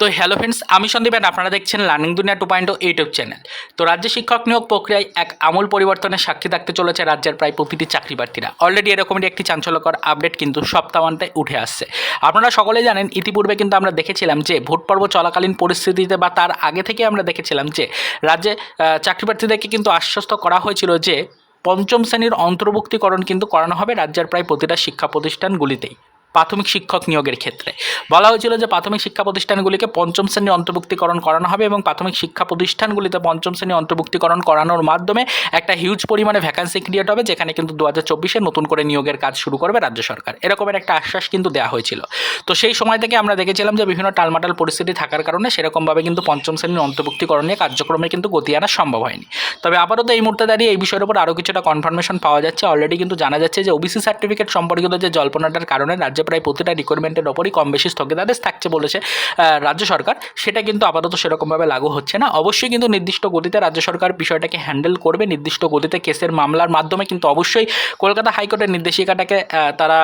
তো hello friends আমি Sandeep and আপনারা দেখছেন লার্নিং দুনিয়া টু পয়েন্ট ইউটিউব চ্যানেল তো রাজ্যে শিক্ষক নিয়োগ প্রক্রিয়ায় এক আমূল পরিবর্তনের সাক্ষী থাকতে চলেছে রাজ্যের প্রায় প্রতিটি চাকরি প্রার্থীরা অলরেডি এরকমই একটি চাঞ্চল্যকর আপডেট কিন্তু সপ্তাহান্তে উঠে আসছে। আপনারা সকলে জানেন, ইতিপূর্বে কিন্তু আমরা দেখেছিলাম যে ভোট পর্ব চলাকালীন পরিস্থিতিতে বা তার আগে থেকে আমরা দেখেছিলাম যে রাজ্যে চাকরি প্রার্থীদেরকে কিন্তু আশ্বস্ত করা হয়েছিল যে পঞ্চম শ্রেণির অন্তর্ভুক্তিকরণ কিন্তু করানো হবে রাজ্যের প্রায় প্রতিটা শিক্ষা প্রতিষ্ঠানগুলিতেই। প্রাথমিক শিক্ষক নিয়োগের ক্ষেত্রে। বলা হয়েছিল যে প্রাথমিক শিক্ষা প্রতিষ্ঠানগুলিকে পঞ্চম শ্রেণি অন্তর্ভুক্তিকরণ করানো হবে এবং প্রাথমিক শিক্ষা প্রতিষ্ঠানগুলিতে পঞ্চম শ্রেণি অন্তর্ভুক্তিকরণ করানোর মাধ্যমে একটা হিউজ পরিমাণে ভ্যাকান্সি ক্রিয়েট হবে, যেখানে কিন্তু দু হাজার চব্বিশে নতুন করে নিয়োগের কাজ শুরু করবে রাজ্য সরকার। এরকমের একটা আশ্বাস কিন্তু দেওয়া হয়েছিল। তো সেই সময় থেকে আমরা দেখেছিলাম যে বিভিন্ন টালমাটাল পরিস্থিতি থাকার কারণে সেরকমভাবে কিন্তু পঞ্চম শ্রেণির অন্তর্ভুক্তিকরণ নিয়ে কার্যক্রমে কিন্তু গতি আনা সম্ভব হয়নি। তবে আপাতত এই মুহূর্তে দাঁড়িয়ে এই বিষয়ের উপর আরও কিছুটা কনফার্মেশন পাওয়া যাচ্ছে। অলরেডি কিন্তু জানা যাচ্ছে যে ওবিসি সার্টিফিকেট সম্পর্কিত যে জল্পনাটার কারণে রাজ্যে প্রায় প্রতিটা রিকোয়ারমেন্টের ওপরই কম বেশি স্থগিতাদেশ থাকছে বলেছে রাজ্য সরকার। সেটা কিন্তু আপাতত সেরকমভাবে লাগু হচ্ছে না। অবশ্যই কিন্তু নির্দিষ্ট গতিতে রাজ্য সরকার বিষয়টাকে হ্যান্ডেল করবে। নির্দিষ্ট গতিতে কেসের মামলার মাধ্যমে কিন্তু অবশ্যই কলকাতা হাইকোর্টের নির্দেশিকাটাকে তারা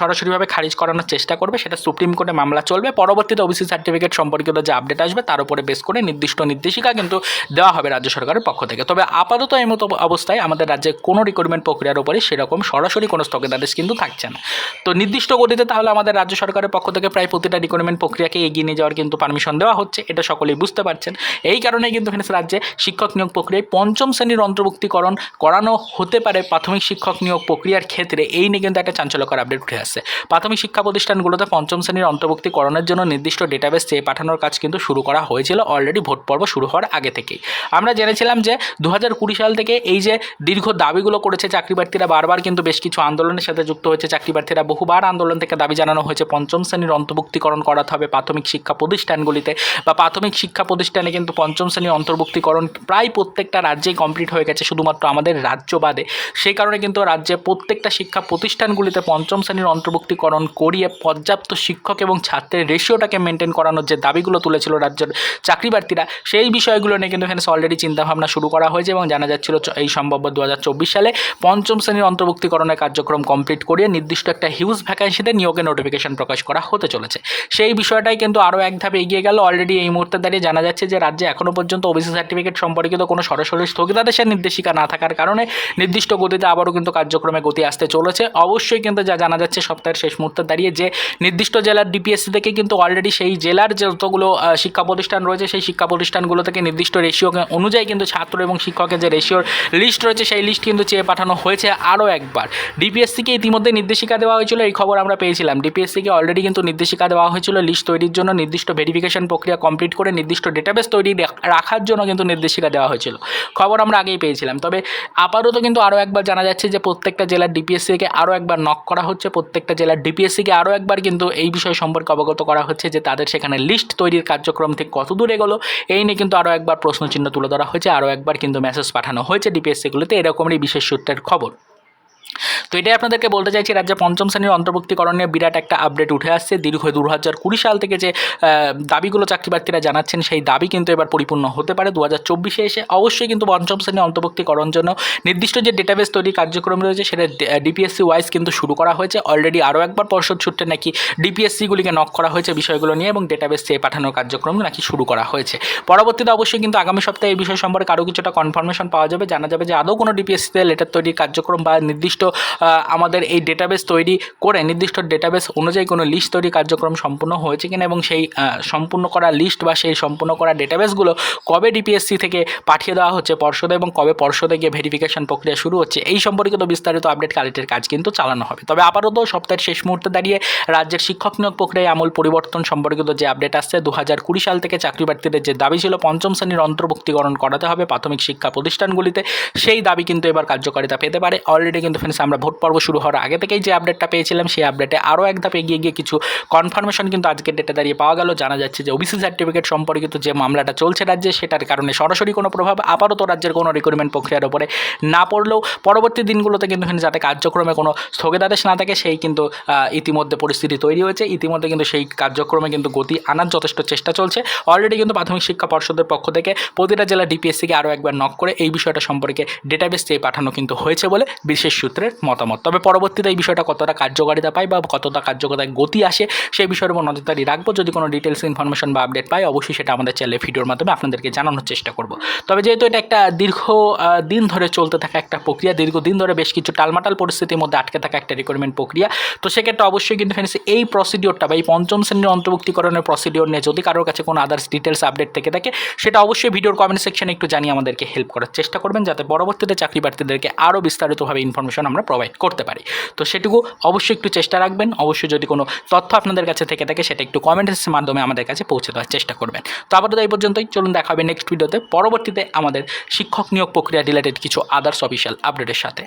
সরাসরিভাবে খারিজ করানোর চেষ্টা করবে। সেটা সুপ্রিম কোর্টে মামলা চলবে। পরবর্তীতে ওবিসি সার্টিফিকেট সম্পর্কিত যে আপডেট আসবে, তার উপরে বেস করে নির্দিষ্ট নির্দেশিকা কিন্তু দেওয়া হবে রাজ্য সরকারের পক্ষ থেকে। তবে আপাতত এই মতো অবস্থায় আমাদের রাজ্যে কোনো রিক্রুটমেন্ট প্রক্রিয়ার উপরে সেরকম সরাসরি কোনো স্থগিতাদেশ কিন্তু থাকছে না। তো নির্দিষ্ট গতিতে তাহলে আমাদের রাজ্য সরকারের পক্ষ থেকে প্রায় প্রতিটা রিক্রুটমেন্ট প্রক্রিয়াকে এগিয়ে নিয়ে যাওয়ার কিন্তু পারমিশন দেওয়া হচ্ছে, এটা সকলেই বুঝতে পারছেন। এই কারণেই কিন্তু এখানে রাজ্যে শিক্ষক নিয়োগ প্রক্রিয়ায় পঞ্চম শ্রেণির অন্তর্ভুক্তিকরণ করানো হতে পারে প্রাথমিক শিক্ষক নিয়োগ প্রক্রিয়ার ক্ষেত্রে। এই নিয়ে কিন্তু একটা চাঞ্চল্যকর আপডেট উঠে আসছে। প্রাথমিক শিক্ষা প্রতিষ্ঠানগুলোতে পঞ্চম শ্রেণির অন্তর্ভুক্তিকরণের জন্য নির্দিষ্ট ডেটাবেস চেয়ে পাঠানোর কাজ কিন্তু শুরু করা হয়েছিল অলরেডি ভোট পর্ব শুরু হওয়ার আগে থেকেই। আমরা জেনেছিলাম যে দু হাজার কুড়ি সাল থেকে এই যে দীর্ঘ দাবিগুলো করেছে চাকরি বারবার কিন্তু বেশ কিছু আন্দোলনের সাথে যুক্ত হয়েছে চাকরি বহুবার আন্দোলন থেকে দাবি জানানো হয়েছে, পঞ্চম শ্রেণির অন্তর্ভুক্তিকরণ করাতে হবে প্রাথমিক শিক্ষা প্রতিষ্ঠানগুলিতে। বা প্রাথমিক শিক্ষা প্রতিষ্ঠানে কিন্তু পঞ্চম শ্রেণির অন্তর্ভুক্তিকরণ প্রায় প্রত্যেকটা রাজ্যেই কমপ্লিট হয়ে গেছে, শুধুমাত্র আমাদের রাজ্য বাদে। সেই কারণে কিন্তু রাজ্যে প্রত্যেকটা শিক্ষা প্রতিষ্ঠানগুলিতে পঞ্চম শ্রেণির অন্তর্ভুক্তিকরণ করিয়ে পর্যাপ্ত শিক্ষক এবং ছাত্রের রেশিওটাকে মেনটেন করানোর যে দাবিগুলো তুলেছিল রাজ্যের চাকরি প্রার্থীরা সেই বিষয়গুলো নিয়ে কিন্তু এখানে অলরেডি চিন্তাভাবনা শুরু করা হয়েছে এবং জানা যাচ্ছিল এই সম্ভাব্য দু হাজার চব্বিশ সালে পঞ্চম শ্রেণির অন্তর্ভুক্তিকরণের কার্যক্রম কমপ্লিট করিয়ে নির্দিষ্ট একটা হিউজ ভ্যাকান্সিতে নিয়োগের নোটিফিকেশন প্রকাশ করা হতে চলেছে। সেই বিষয়টাই কিন্তু আরও এক ধাপে এগিয়ে গেল। অলরেডি এই মুহূর্তে দাঁড়িয়ে জানা যাচ্ছে যে রাজ্যে এখনও পর্যন্ত ওবিসি সার্টিফিকেট সম্পর্কিত কোনো সরাসরি স্থগিতাদেশের নির্দেশিকা না থাকার কারণে নির্দিষ্ট গতিতে আবারও কিন্তু কার্যক্রমে গতি আসতে চলেছে। অবশ্যই কিন্তু যা জানা যাচ্ছে সপ্তাহের শেষ মুহূর্তে দাঁড়িয়ে যে নির্দিষ্ট জেলার ডিপিএসসি থেকে কিন্তু অলরেডি সেই জেলার যতগুলো শিক্ষা প্রতিষ্ঠান রয়েছে সেই শিক্ষা প্রতিষ্ঠানগুলো থেকে নির্দিষ্ট রেশিও অনুযায়ী কিন্তু ছাত্র এবং শিক্ষকের যে রেশিওর লিস্ট রয়েছে সেই লিস্ট কিন্তু চেয়ে পাঠানো হয়েছে আরও একবার। ডিপিএসসিকে ইতিমধ্যে নির্দেশিকা দেওয়া হয়েছিল। এই খবর আমরা পেয়েছিলাম। ডিপিএসসিকে অলরেডি কিন্তু নির্দেশিকা দেওয়া হয়েছিল লিস্ট তৈরির জন্য। নির্দিষ্ট ভেরিফিকেশন প্রক্রিয়া কমপ্লিট করে নির্দিষ্ট ডেটাবেস তৈরি রাখার জন্য কিন্তু নির্দেশিকা দেওয়া হয়েছিল। খবর আমরা আগেই পেয়েছিলাম। তবে আপাতত কিন্তু আরও একবার জানা যাচ্ছে যে প্রত্যেকটা জেলার ডিপিএসসিকে আরও একবার নক করা হচ্ছে। প্রত্যেকটা জেলার ডিপিএসসিকে আরও একবার কিন্তু এই বিষয় সম্পর্কে অবগত করা হচ্ছে যে তাদের সেখানে লিস্ট তৈরির কার্যক্রম থেকে কত দূর এগোলো। এই নিয়ে কিন্তু আরও একবার প্রশ্নচিহ্ন তুলে ধরা হয়েছে। আরও একবার কিন্তু মেসেজ পাঠানো হয়েছে ডিপিএসসিগুলোতে এরকমই বিশেষ সূত্রের খবর। তো এটাই আপনাদেরকে বলতে চাইছি, রাজ্যে পঞ্চম শ্রেণির অন্তর্ভুক্তিকরণ নিয়ে বিরাট একটা আপডেট উঠে আসছে। দীর্ঘ দু হাজার কুড়ি সাল থেকে যে দাবিগুলো চাকরি প্রার্থীরা জানাচ্ছেন, সেই দাবি কিন্তু এবার পরিপূর্ণ হতে পারে। দু হাজার চব্বিশে এসে অবশ্যই কিন্তু পঞ্চম শ্রেণির অন্তর্ভুক্তিকরণ জন্য নির্দিষ্ট যে ডেটাবেস তৈরি কার্যক্রম রয়েছে, সেটা ডিপিএসসি ওয়াইজ কিন্তু শুরু করা হয়েছে। অলরেডি আরও একবার পর্ষদ সূত্রে নাকি ডিপিএসসিগুলিকে নক করা হয়েছে বিষয়গুলো নিয়ে এবং ডেটাবেস চেয়ে পাঠানোর কার্যক্রম নাকি শুরু করা হয়েছে। পরবর্তীতে অবশ্যই কিন্তু আগামী সপ্তাহে এই বিষয় সম্পর্কে আরও কিছুটা কনফার্মেশন পাওয়া যাবে। জানা যাবে যে আদৌ কোনো ডিপিএসসিতে লেটার তৈরির কার্যক্রম বা নির্দিষ্ট আমাদের এই ডেটাবেস তৈরি করে নির্দিষ্ট ডেটাবেস অনুযায়ী কোনো লিস্ট তৈরি কার্যক্রম সম্পূর্ণ হয়েছে কিনা এবং সেই সম্পূর্ণ করা লিস্ট বা সেই সম্পূর্ণ করা ডেটাবেসগুলো কবে ডিপিএসসি থেকে পাঠিয়ে দেওয়া হচ্ছে পর্ষদে এবং কবে পর্ষদে গিয়ে ভেরিফিকেশন প্রক্রিয়া শুরু হচ্ছে, এই সম্পর্কিত বিস্তারিত আপডেট কালেক্টের কাজ কিন্তু চালানো হবে। তবে আপাতত সপ্তাহের শেষ মুহূর্তে দাঁড়িয়ে রাজ্যের শিক্ষক নিয়োগ প্রক্রিয়ায় আমূল পরিবর্তন সম্পর্কিত যে আপডেট আসছে দু হাজার কুড়ি সাল থেকে চাকরি প্রার্থীদের যে দাবি ছিল, পঞ্চম শ্রেণির অন্তর্ভুক্তিকরণ করাতে হবে প্রাথমিক শিক্ষা প্রতিষ্ঠানগুলিতে, সেই দাবি কিন্তু এবার কার্যকারিতা পেতে পারে। অলরেডি কিন্তু ফ্রেন্ডস আমরা ভোট পর্ব শুরু হওয়ার আগে থেকেই যে আপডেটটা পেয়েছিলাম, সেই আপডেটে আরও এক ধাপ এগিয়ে গিয়ে কিছু কনফার্মেশন কিন্তু আজকের ডেটে দাঁড়িয়ে পাওয়া গেল। জানা যাচ্ছে যে ওবিসি সার্টিফিকেট সম্পর্কিত যে মামলাটা চলছে রাজ্যে, সেটার কারণে সরাসরি কোনো প্রভাব আপাতত রাজ্যের কোনো রিক্রুটমেন্ট প্রক্রিয়ার উপরে না পড়লেও পরবর্তী দিনগুলোতে কিন্তু এখানে যাতে কার্যক্রমে কোনো স্থগিতাদেশ না থাকে, সেই কিন্তু ইতিমধ্যে পরিস্থিতি তৈরি হয়েছে। ইতিমধ্যে কিন্তু সেই কার্যক্রমে কিন্তু গতি আনার যথেষ্ট চেষ্টা চলছে। অলরেডি কিন্তু প্রাথমিক শিক্ষা পর্ষদের পক্ষ থেকে প্রতিটা জেলা ডিপিএসসিকে আরও একবার নক করে এই বিষয়টা সম্পর্কে ডেটাবেস চেয়ে পাঠানো কিন্তু হয়েছে বলে বিশেষ সূত্রে সকলের মতামত। তবে পরবর্তীতে এই বিষয়টা কতটা কার্যকারিতা পায় বা কতটা কার্যকতায় গতি আসে, সেই বিষয়ের উপর নজরদারি রাখব। যদি কোনো ডিটেলস ইনফরমেশন বা আপডেট পাই, অবশ্যই সেটা আমাদের চ্যানেলে ভিডিওর মাধ্যমে আপনাদেরকে জানানোর চেষ্টা করব। তবে যেহেতু এটা একটা দীর্ঘ দিন ধরে চলতে থাকা একটা প্রক্রিয়া, দীর্ঘদিন ধরে বেশ কিছু টালমাটাল পরিস্থিতির মধ্যে আটকে থাকা একটা রিক্রুটমেন্ট প্রক্রিয়া, তো সেক্ষেত্রে অবশ্যই কিন্তু ফ্রেন্ডস এই প্রসিডিওরটা বা এই পঞ্চম শ্রেণির অন্তর্ভুক্তিকরণের প্রসিডিওর নিয়ে যদি কারোর কাছে কোনো আদার্স ডিটেলস আপডেট থেকে থাকে, সেটা অবশ্যই ভিডিওর কমেন্ট সেকশনে একটু জানিয়ে আমাদেরকে হেল্প করার চেষ্টা করবেন, যাতে পরবর্তীতে চাকরি প্রার্থীদেরকে আরও বিস্তারিতভাবে ইনফরমেশন আমরা প্রোভাইড করতে পারি। তো সেটুকু অবশ্যই একটু চেষ্টা রাখবেন। অবশ্যই যদি কোনো তথ্য আপনাদের কাছে থেকে থাকে, সেটা একটু কমেন্টের মাধ্যমে আমাদের কাছে পৌঁছে দেওয়ার চেষ্টা করবেন। তো আপাতত এই পর্যন্তই। চলুন দেখা হবে নেক্সট ভিডিওতে পরবর্তীতে আমাদের শিক্ষক নিয়োগ প্রক্রিয়া রিলেটেড কিছু আদার্স অফিসিয়াল আপডেটের সাথে।